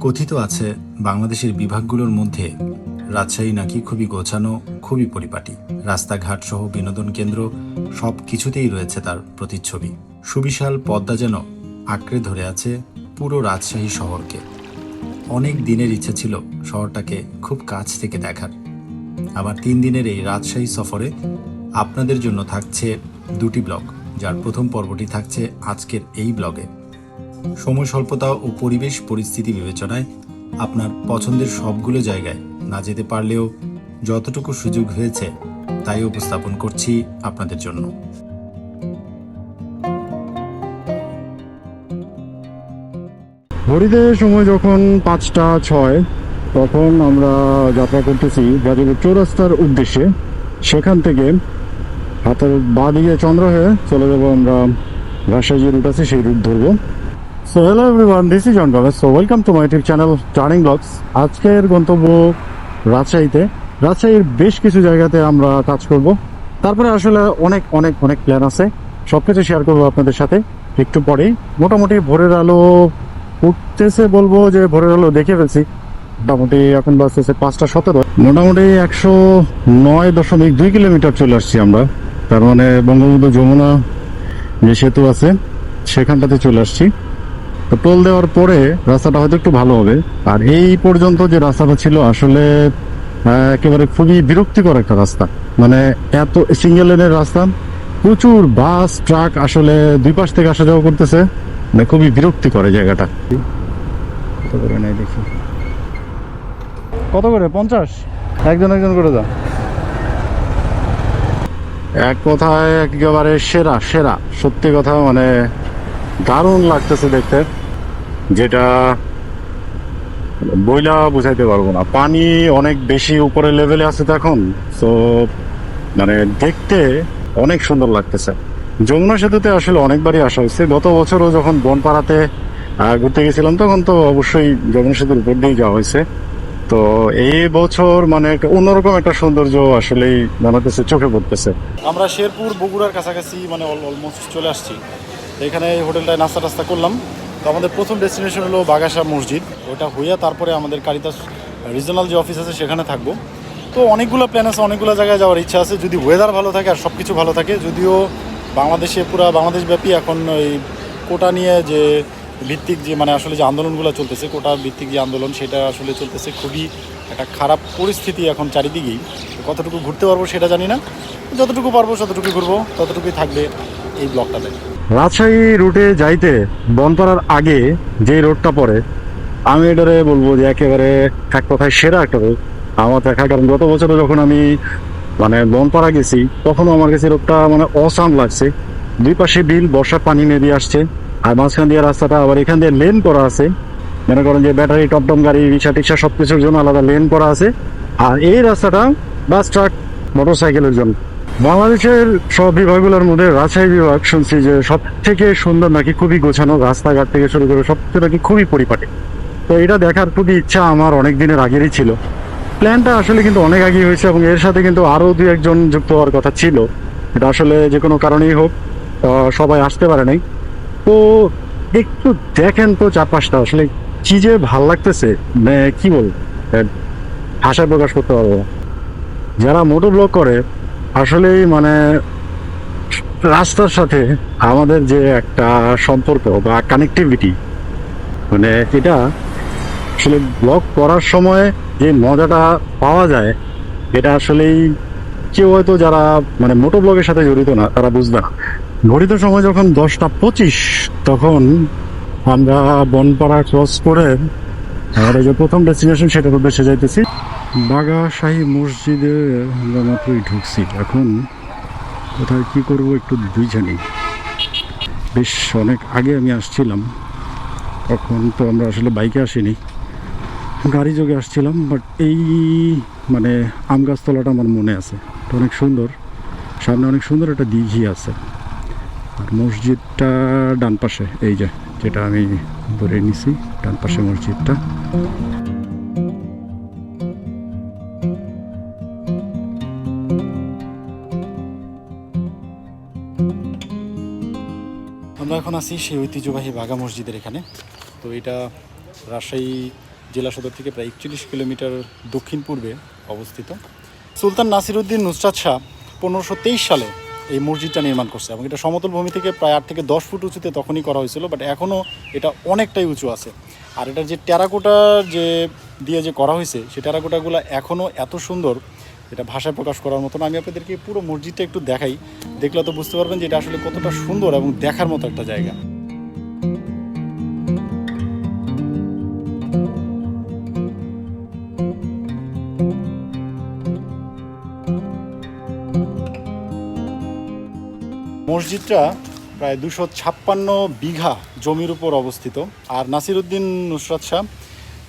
কথিত আছে, বাংলাদেশের বিভাগগুলোর মধ্যে রাজশাহী নাকি খুবই গোছানো, খুবই পরিপাটি। রাস্তাঘাট সহ বিনোদন কেন্দ্র সব কিছুতেই রয়েছে তার প্রতিচ্ছবি। সুবিশাল পদ্মা যেন আঁকড়ে ধরে আছে পুরো রাজশাহী শহরকে। অনেক দিনের ইচ্ছে ছিল শহরটাকে খুব কাছ থেকে দেখার। আমার তিন দিনের এই রাজশাহী সফরে আপনাদের জন্য থাকছে দুটি ব্লগ, যার প্রথম পর্বটি থাকছে আজকের এই ব্লগে। সময় স্বল্পতা ও পরিবেশ পরিস্থিতি বিবেচনায় আপনার পছন্দের সবগুলো জায়গায় না যেতে পারলেও যতটুকু সুযোগ হয়েছে তাই উপস্থাপন করছি আপনাদের জন্য। ঘড়িতে সময় যখন পাঁচটা ছয়, তখন আমরা যাত্রা করতেছি গাজীপুর চৌরাস্তার উদ্দেশ্যে। সেখান থেকে হাতের বা দিকে চন্দ্র হয়ে চলে যাব আমরা রাজশাহী যে রুট আছে সেই রুট ধরবো। So hello everyone this is John গমেশ so welcome to my YouTube channel turning vlogs আজকের গন্তব্য রাজশাহীতে। রাজশাহীর বেশ কিছু জায়গাতে আমরা কাজ করব। তারপরে আসলে অনেক অনেক অনেক প্ল্যান আছে। সব কিছু শেয়ার করব আপনাদের সাথে একটু পরেই। মোটামুটি ভোরের আলো উঠতেছে বলব যে ভোরের আলো দেখে ফেলছি। মোটামুটি এখন বাজতেছে পাঁচটা সতেরো। মোটামুটি একশো নয় দশমিক দুই কিলোমিটার চলে আসছি আমরা। তার মানে বঙ্গবন্ধু যমুনা যে সেতু আছে, সেখানটাতে চলে আসছি। তো টোল দেওয়ার পরে রাস্তাটা হয়তো একটু ভালো হবে। আর এই পর্যন্ত যে রাস্তাটা ছিল আসলে একেবারে খুবই বিরক্তিকর একটা রাস্তা। মানে এত সিঙ্গেল লেনের রাস্তা প্রচুর বাস ট্রাক আসলে দুই পাশ থেকে আসা যাওয়া করতেছে। মানে খুবই বিরক্তি করে জায়গাটা। কত করে দেখি কত করে? পঞ্চাশ? একজন একজন করে দাও। এক কথায় একেবারে সেরা সেরা। সত্যি কথা মানে দারুণ লাগতেছে দেখতে। যেটা বইলা বুঝাইতে পারব না। পানি অনেক বেশি উপরে লেভেলে আছে তো এখন তো মানে দেখতে অনেক সুন্দর লাগতেছে। যমুনা সেতুতে আসলে অনেকবারই আসা হয়েছে। গত বছরও যখন বনপাড়াতে ঘুরতে গেছিলাম, তখন তো অবশ্যই যমুনা সেতুর উপর দিয়েই যাওয়া হয়েছে। তো এই বছর মানে একটা অন্যরকম একটা সৌন্দর্য আসলেই জানাতেছে, চোখে পড়তেছে। আমরা শেরপুর, বগুড়ার কাছাকাছি মানে অলমোস্ট চলে আসছি। এখানে হোটেলটায় নাস্তা টাস্তা করলাম। তো আমাদের প্রথম ডেস্টিনেশন হলো বাগাসা মসজিদ। ওটা হইয়া তারপরে আমাদের কারিতাস রিজনাল যে অফিস আছে সেখানে থাকব। তো অনেকগুলো প্ল্যান আছে, অনেকগুলো জায়গায় যাওয়ার ইচ্ছা আছে। যদি ওয়েদার ভালো থাকে আর সব কিছু ভালো থাকে, যদিও বাংলাদেশে পুরো বাংলাদেশব্যাপী এখন ওই কোটা নিয়ে যে ভিত্তিক যে মানে আসলে যে আন্দোলনগুলো চলতেছে, কোটা ভিত্তিক যে আন্দোলন সেটা আসলে চলতেছে খুবই একটা খারাপ পরিস্থিতি এখন চারিদিকেই। কতটুকু ঘুরতে পারব সেটা জানি না। যতটুকু পারব ততটুকু ঘুরবো, ততটুকুই থাকবে এই ব্লগটাতে। রাজশাহী রুটে যাইতে বনপাড়ার আগে যে রোডটা পড়ে, আমি এটারে বলব যে একেবারে এক কথায় সেরা একটা রোড। আমার দেখা কারণ গত বছরে যখন আমি মানে বনপাড়া গেছি, তখনও আমার কাছে রোডটা মানে অসাম লাগছে। দুই পাশে বিল বর্ষার পানি নেমে আসছে, আর মাঝখান দিয়ে রাস্তাটা আবার এখান দিয়ে লেন করা আছে। মনে করেন যে ব্যাটারি টপটম গাড়ি, রিক্সা টিক্সা সব কিছুর জন্য আলাদা লেন করা আছে। আর এই রাস্তাটা বাস, ট্রাক মোটর সাইকেলের জন্য। বাংলাদেশের সব বিভাগগুলোর মধ্যে রাজশাহী বিভাগ শুনছি যে সব থেকে সুন্দর নাকি খুবই গোছানো রাস্তাঘাট থেকে শুরু করে সব থেকে নাকি খুবই পরিপাটি। তো এটা দেখার খুবই ইচ্ছা আমার অনেক দিনের আগেরই ছিল। প্ল্যানটা আসলে কিন্তু অনেক আগেই হয়েছে এবং এর সাথে কিন্তু আরও দু একজন যুক্ত হওয়ার কথা ছিল। এটা আসলে যে কোনো কারণেই হোক সবাই আসতে পারে নাই। তো একটু দেখেন তো চারপাশটা, আসলে কি যে ভালো লাগতেছে। মানে কি বল ভাষায় প্রকাশ করতে পারব যারা মোটো ব্লগ করে আসলেই মানে রাস্তার সাথে আমাদের যে একটা সম্পর্ক বা কানেক্টিভিটি মানে এটা আসলে ব্লগ করার সময় যে মজাটা পাওয়া যায়, এটা আসলেই কেউ হয়তো যারা মানে মোটো ব্লগের সাথে জড়িত না, তারা বুঝবে না। ঘড়িত সময় যখন দশটা পঁচিশ, তখন আমরা বনপাড়া ক্রস করে আমাদের যে প্রথম ডেস্টিনেশন সেটার উদ্দেশ্যে যাইতেছি। বাগাশাহী মসজিদে আমরা মাত্রই ঢুকছি। এখন কোথায় কি করব একটু জানি বেশ, অনেক আগে আমি আসছিলাম। তখন তো আমরা আসলে বাইকে আসিনি। গাড়ি যোগে আসছিলাম বাট এই মানে আম গাছতলাটা আমার মনে আছে। এটা অনেক সুন্দর। সামনে অনেক সুন্দর একটা দিঘি আছে। আর মসজিদটা ডান পাশে, এই যে, যেটা আমি ধরে নিছি, ডান পাশে মসজিদটা। এখন আছি সেই ঐতিহ্যবাহী বাঘা মসজিদের এখানে। তো এটা রাজশাহী জেলা সদর থেকে প্রায় একচল্লিশ কিলোমিটার দক্ষিণ পূর্বে অবস্থিত। সুলতান নাসিরুদ্দিন নুসরাত শাহ পনেরোশো সালে এই মসজিদটা নির্মাণ করছে এবং এটা সমতল ভূমি থেকে প্রায় আট থেকে দশ ফুট উঁচুতে তখনই করা হয়েছিল বাট এখনও এটা অনেকটাই উঁচু আছে। আর এটার যে টেরাকোটা যে দিয়ে যে করা হয়েছে, সেই টেরাকোটাগুলো এখনও এত সুন্দর এটা ভাষায় প্রকাশ করার মতন। আমি আপনাদেরকে পুরো মসজিদটা একটু দেখাই। দেখলে তো বুঝতে পারবেন যে এটা আসলে কতটা সুন্দর এবং দেখার মতো একটা জায়গা। মসজিদটা প্রায় দুশো ছাপ্পান্ন বিঘা জমির উপর অবস্থিত। আর নাসিরুদ্দিন নুসরাত শাহ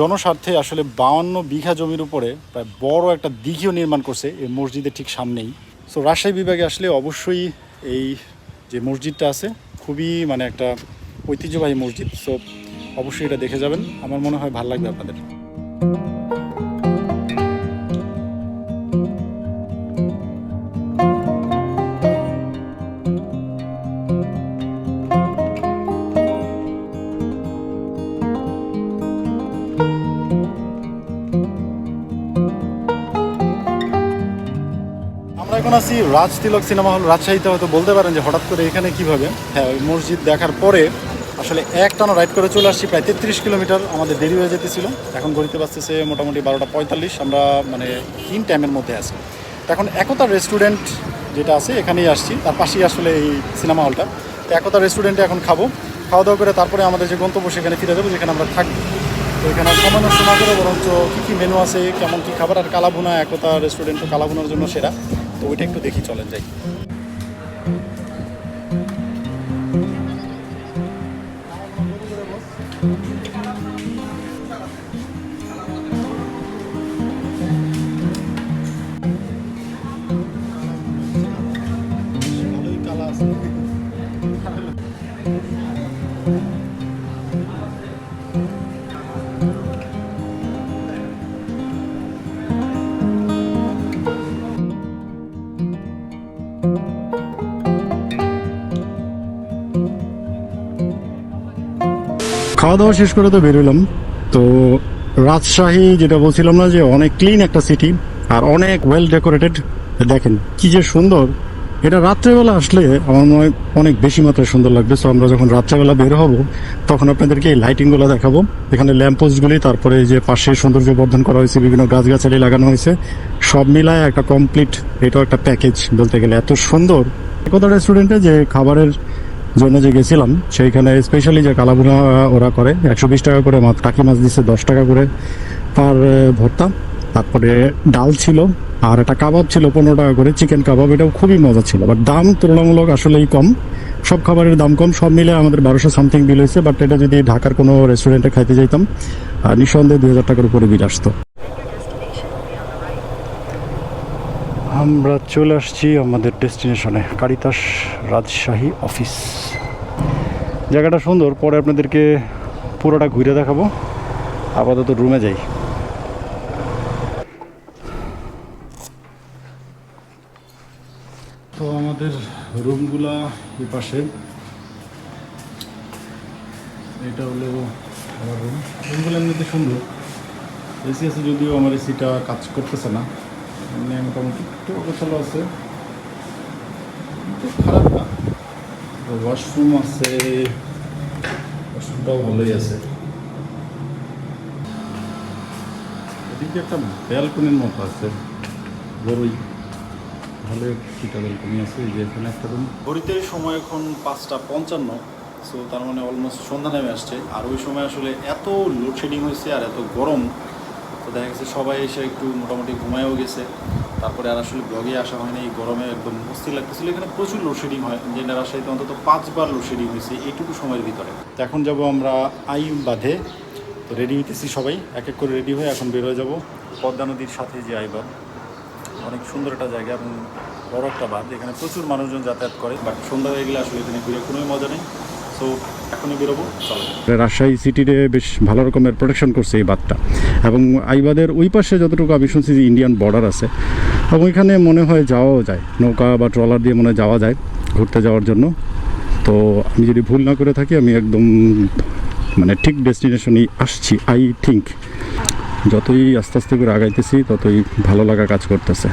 জনস্বার্থে আসলে বাউন্ন বিঘা জমির উপরে প্রায় বড় একটা দিঘিও নির্মাণ করছে। এই মসজিদের ঠিক সামনেই। সো রাজশাহী বিভাগে আসলে অবশ্যই এই যে মসজিদটা আছে, খুবই মানে একটা ঐতিহ্যবাহী মসজিদ। সো অবশ্যই এটা দেখে যাবেন। আমার মনে হয় ভালো লাগবে আপনাদের। এখন আছি, রাজ তিলক সিনেমা হল রাজশাহীতে হয়তো বলতে পারেন যে হঠাৎ করে এখানে কীভাবে? হ্যাঁ ওই মসজিদ দেখার পরে আসলে একটানা রাইড করে চলে আসছি, প্রায় তেত্রিশ কিলোমিটার আমাদের দেরি হয়ে যেতেছিল। এখন গড়িতে পারতেছে মোটামুটি বারোটা পঁয়তাল্লিশ, আমরা মানে তিন টাইমের মধ্যে আছি। এখন একতা রেস্টুরেন্ট যেটা আছে, এখানেই আসছি। তার পাশেই আসলে এই সিনেমা হলটা। তো একতা রেস্টুরেন্টে এখন খাব। খাওয়া দাওয়া করে তারপরে আমাদের যে গন্তব্য, সেখানে ফিরে যাব, যেখানে আমরা থাকব। তো এখানে সামান্য শোনা করে বরঞ্চ কী কী মেনু আছে, কেমন কী খাবার, আর কালাভুনা, একতা রেস্টুরেন্ট কালাভুনার জন্য সেরা। তো ওইটা একটু দেখি চলেন যাই। খাওয়া দাওয়া শেষ করে তো বেরোলাম। তো রাজশাহী যেটা বলছিলাম না যে অনেক ক্লিন একটা সিটি আর অনেক ওয়েল ডেকোরেটেড দেখেন, কি যে সুন্দর। এটা রাত্রেবেলা আসলে আমার মনে হয় অনেক বেশি মাত্রায় সুন্দর লাগবে। সো আমরা যখন রাত্রেবেলা বের হব, তখন আপনাদেরকে এই লাইটিংগুলো দেখাবো। এখানে ল্যাম্প পোস্টগুলি তারপরে যে পাশে সৌন্দর্য বর্ধন করা হয়েছে, বিভিন্ন গাছগাছালি লাগানো হয়েছে। সব মিলায় একটা কমপ্লিট এটাও একটা প্যাকেজ বলতে গেলে। এত সুন্দর। একতা রেস্টুরেন্টে যে খাবারের জন্য যে গেছিলাম সেইখানে স্পেশালি যে কালাভুনা ওরা করে একশো বিশ টাকা করে মাছ টাকি মাছ দিচ্ছে দশ টাকা করে আহ, ভর্তা। তারপরে ডাল ছিল আর একটা কাবাব ছিল পনেরো টাকা করে চিকেন কাবাব এটাও খুবই মজা ছিল। বাট দাম তুলনামূলক আসলেই কম। সব খাবারের দাম কম সব মিলে আমাদের বারোশো সামথিং বিল হয়েছে বাট এটা যদি ঢাকার কোনো রেস্টুরেন্টে খাইতে যাইতাম নিঃসন্দেহে দুই হাজার টাকার উপরে বিল আসতো। আমরা চলে আসছি আমাদের ডেস্টিনেশনে, কারিতাস রাজশাহী অফিস। জায়গাটা সুন্দর, পরে আপনাদেরকে পুরোটা ঘুরে দেখাবো। আপাতত রুমে যাই। তো আমাদের রুমগুলা এই পাশে। এটা হলো আমার রুম। রুমগুলো এমনিতে সুন্দর। এসি আছে যদিও আমার এসিটা কাজ করতেছে না। এমনি মোটামুটি একটু অগোছালো আছে খারাপ না? ওয়াশরুম আছে ওয়াশরুমটাও ভালোই আছে। এদিকে একটা ব্যালকনির মতো আছে বড়ই ভালো একটা ব্যালকনি আছে যে এখানে একটা রুম ঘড়িতে সময় এখন পাঁচটা পঞ্চান্ন সো তার মানে অলমোস্ট সন্ধ্যা নেমে আসছে। আর ওই সময় আসলে এত লোডশেডিং হয়েছে আর এত গরম তো দেখা গেছে সবাই এসে একটু মোটামুটি ঘুমায়ও গেছে। তারপরে আর আসলে ব্লগে আসা হয়নি, এই গরমে একদম অস্থির লাগতেছিল। এখানে প্রচুর লোডশেডিং হয়, যেটা রাজশাহীতে অন্তত পাঁচবার লোডশেডিং হয়েছে এইটুকু সময়ের ভিতরে। তো এখন যাব আমরা আই বাঁধে তো রেডি হইতেছি সবাই, এক এক করে রেডি হয়ে এখন বের হয়ে যাব। পদ্মা নদীর সাথে যে আইবাদ অনেক সুন্দর একটা জায়গা এবং বড় একটা বাঁধ। এখানে প্রচুর মানুষজন যাতায়াত করে, বাট সন্ধ্যা হয়ে গেলে আসলে এখানে ঘুরে কোনোই মজা নেই। সো এখনই বেরোবো, চলো। রাজশাহী সিটিতে বেশ ভালো রকমের প্রোটেকশন করছে এই বাঁধটা। এবং আইবাদের ওই পাশে যতটুকু আমি শুনছি যে ইন্ডিয়ান বর্ডার আছে, এবং ওইখানে মনে হয় যাওয়াও যায়। নৌকা বা ট্রলার দিয়ে মনে যাওয়া যায় ঘুরতে যাওয়ার জন্য। তো আমি যদি ভুল না করে থাকি, আমি একদম মানে ঠিক ডেস্টিনেশনেই আসছি আই থিঙ্ক যতই আস্তে আস্তে করে আগাইতেছি, ততই ভালো লাগা কাজ করতেছে।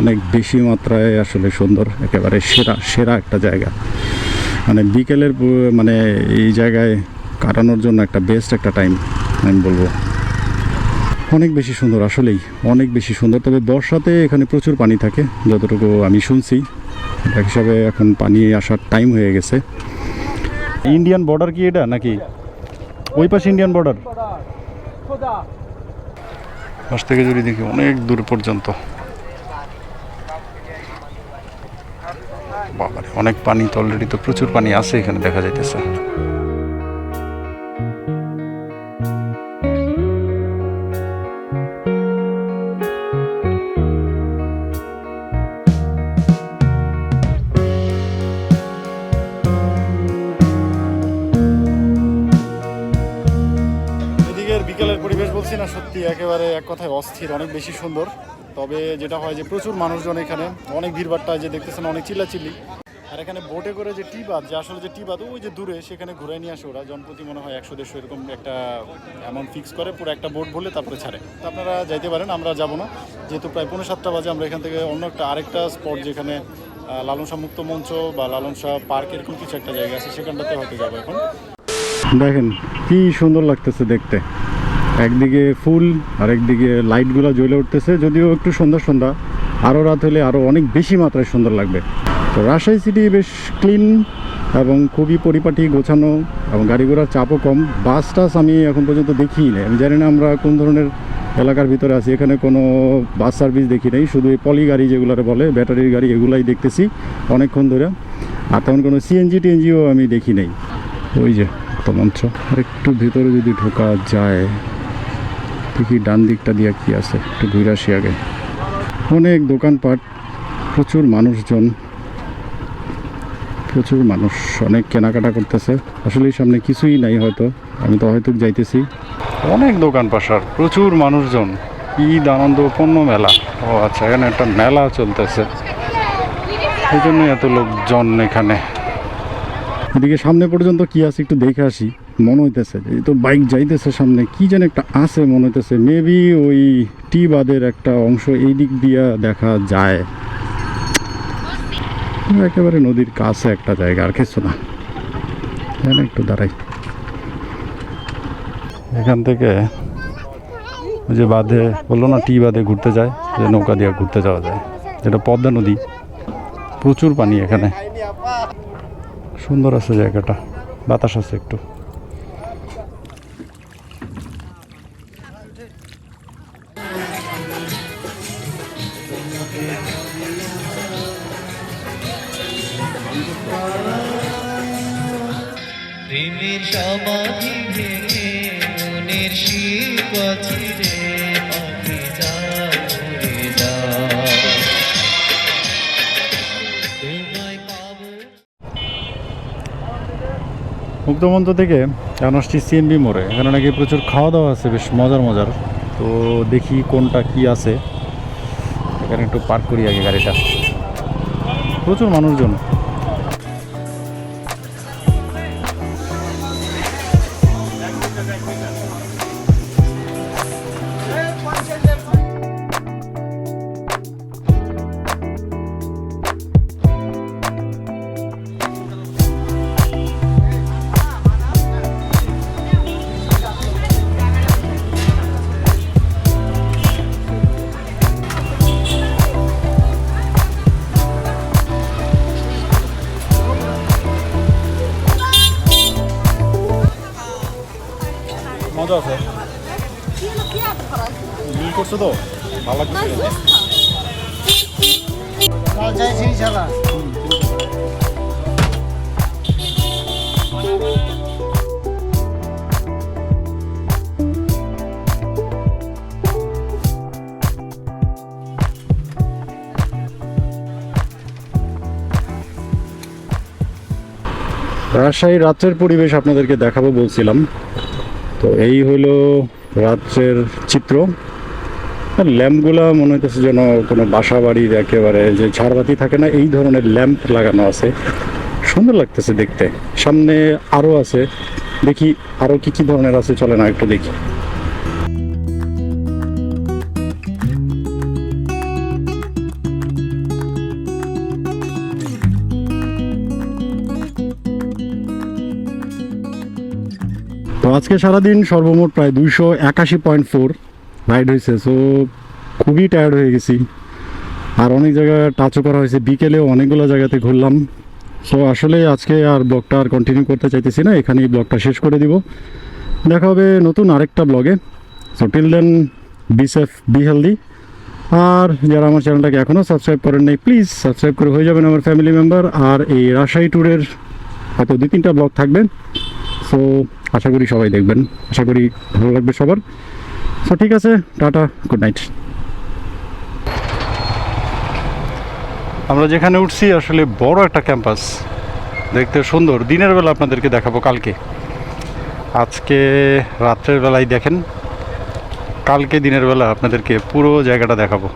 অনেক বেশি মাত্রায় আসলে সুন্দর, একেবারে সেরা সেরা একটা জায়গা। মানে বিকেলের মানে এই জায়গায় কাটানোর জন্য একটা বেস্ট একটা টাইম আমি বলব। অনেক বেশি সুন্দর, আসলেই অনেক বেশি সুন্দর। তবে বর্ষাতে এখানে প্রচুর পানি থাকে, যতটুকু আমি শুনছি। এক হিসাবে এখন পানি আসার টাইম হয়ে গেছে। ইন্ডিয়ান বর্ডার কি এটা নাকি? ওই পাশে ইন্ডিয়ান বর্ডার পাশ থেকে যদি দেখি, অনেক দূর পর্যন্ত। বাবারে, অনেক পানি তো অলরেডি তো প্রচুর পানি আছে এখানে দেখা যাইতেছে। বিকেলের পরিবেশ বলছি না, সত্যি একেবারে এক কথায় অস্থির, অনেক বেশি সুন্দর। তবে যেটা হয় যে প্রচুর মানুষজন এখানে, অনেক ভিড়ভাট্টা যে দেখতেছেন, অনেক চিল্লাচিল্লি। আর এখানে বোটে করে যে টি বাদ যে আসলে যে টি বাদ ওই যে দূরে সেখানে ঘুরে নিয়ে আসে ওরা। জনপ্রতি মনে হয় একশো, দেড়শো এরকম একটা অ্যামাউন্ট ফিক্স করে, পুরো একটা বোট ভরলে তারপরে ছাড়ে। তো আপনারা যাইতে পারেন, আমরা যাব না। যেহেতু প্রায় পনেরো সাতটা বাজে, আমরা এখান থেকে অন্য একটা আরেকটা স্পট যেখানে লালন শাহ মুক্ত মঞ্চ বা লালন শাহ পার্ক এরকম কিছু একটা জায়গা আছে, সেখানটাতে হয়তো যাব এখন। দেখেন, কি সুন্দর লাগতেছে দেখতে। একদিকে ফুল আর একদিকে লাইটগুলো জ্বলে উঠতেছে, যদিও একটু সন্ধ্যা সন্ধ্যা। আরও রাত হলে আরও অনেক বেশি মাত্রায় সুন্দর লাগবে। তো রাজশাহী সিটি বেশ ক্লিন এবং খুবই পরিপাটি, গোছানো এবং গাড়ি ঘোড়ার চাপও কম। বাস টাস আমি এখন পর্যন্ত দেখিই নাই। আমি জানি না আমরা কোন ধরনের এলাকার ভিতরে আছি। এখানে কোনো বাস সার্ভিস দেখি নাই। শুধু এই পলি গাড়ি যেগুলোর বলে ব্যাটারির গাড়ি এগুলাই দেখতেছি অনেকক্ষণ ধরে। আর তেমন কোনো সিএনজি টিএনজিও আমি দেখি নাই। ওই যে তো মঞ্চ আর একটু ভিতরে যদি ঢোকা যায়। দেখি ডান দিকটা দিয়ে কি আছে, একটু ঘুরে আসি আগে। অনেক দোকানপাট, প্রচুর মানুষজন, প্রচুর মানুষ, অনেক কেনাকাটা করতেছে। আসলে সামনে কিছুই নাই হয়তো, আমি তো হয়তো যাইতেছি। অনেক দোকান পাশার প্রচুর মানুষজন। ঈদ, আনন্দ, পণ্য মেলা। ও আচ্ছা এখানে একটা মেলা চলতেছে। এই জন্যই এত লোকজন এখানে। এদিকে সামনে পর্যন্ত কি আছে একটু দেখে আসি। মনে হইতেছে তো বাইক যাইতেছে সামনে, কি যেন একটা আছে মনে হইতেছে। মেবি ওই টি বাদের একটা অংশ এই দিক দিয়া দেখা যায়। একেবারে নদীর কাছে একটা জায়গা, আর কিছু না। একটু দাঁড়াই। এখান থেকে ওই যে বাঁধে, বলল না টি বাঁধে ঘুরতে যায় যে নৌকা দিয়ে ঘুরতে যাওয়া যায়। যেটা পদ্মা নদী। প্রচুর পানি এখানে। সুন্দর আছে জায়গাটা। বাতাস আছে একটু। প্রেমের সমাধি ভেঙে মনের পাবো মুক্তমঞ্চ থেকে এখন আসছি সিএমবি মোড়ে। এখানে নাকি প্রচুর খাওয়া দাওয়া আছে, বেশ মজার মজার। তো দেখি কোনটা কি আছে। এখানে একটু পার্ক করি আগে গাড়িটা। প্রচুর মানুষজন। মজা আছে। মিল করছ তো? ভালো লাগছে রাজশাহী রাত্রের পরিবেশ আপনাদেরকে দেখাবো বলছিলাম। তো এই হইল রাত্রের চিত্র। ল্যাম্পগুলা মনে হইতেছে যেন কোনো বাসা বাড়ির একেবারে যে ঝাড়বাতি থাকে না, এই ধরনের ল্যাম্প লাগানো আছে। সুন্দর লাগতেছে দেখতে। সামনে আরও আছে। দেখি আরও কি কি ধরনের আছে চলে না একটু দেখি। আজকে সারাদিন সর্বমোট প্রায় দুইশো একাশি পয়েন্ট ফোর রাইড হয়েছে সো খুবই টায়ার্ড হয়ে গেছি। আর অনেক জায়গায় টাচও করা হয়েছে, বিকেলেও অনেকগুলো জায়গাতে ঘুরলাম। সো আসলে আজকে আর ব্লগটা আর কন্টিনিউ করতে চাইতেছি না, এখানেই ব্লগটা শেষ করে দিব। দেখা হবে নতুন আরেকটা ব্লগে so till then be safe be healthy আর যারা আমার চ্যানেলটাকে এখনও সাবস্ক্রাইব করেন নাই প্লিজ সাবস্ক্রাইব করে হয়ে যাবেন আমার ফ্যামিলি মেম্বার আর এই রাজশাহী ট্যুরের হয়তো দু তিনটা ব্লগ থাকবে। সো আশা করি সবাই দেখবেন। আশা করি ভালো লাগবে সবার। সো ঠিক আছে, টাটা গুড নাইট আমরা যেখানে উঠছি, আসলে বড় একটা ক্যাম্পাস। দেখতে সুন্দর। দিনের বেলা আপনাদেরকে দেখাবো কালকে। আজকে রাত্রের বেলায় দেখেন, কালকে দিনের বেলা আপনাদেরকে পুরো জায়গাটা দেখাবো।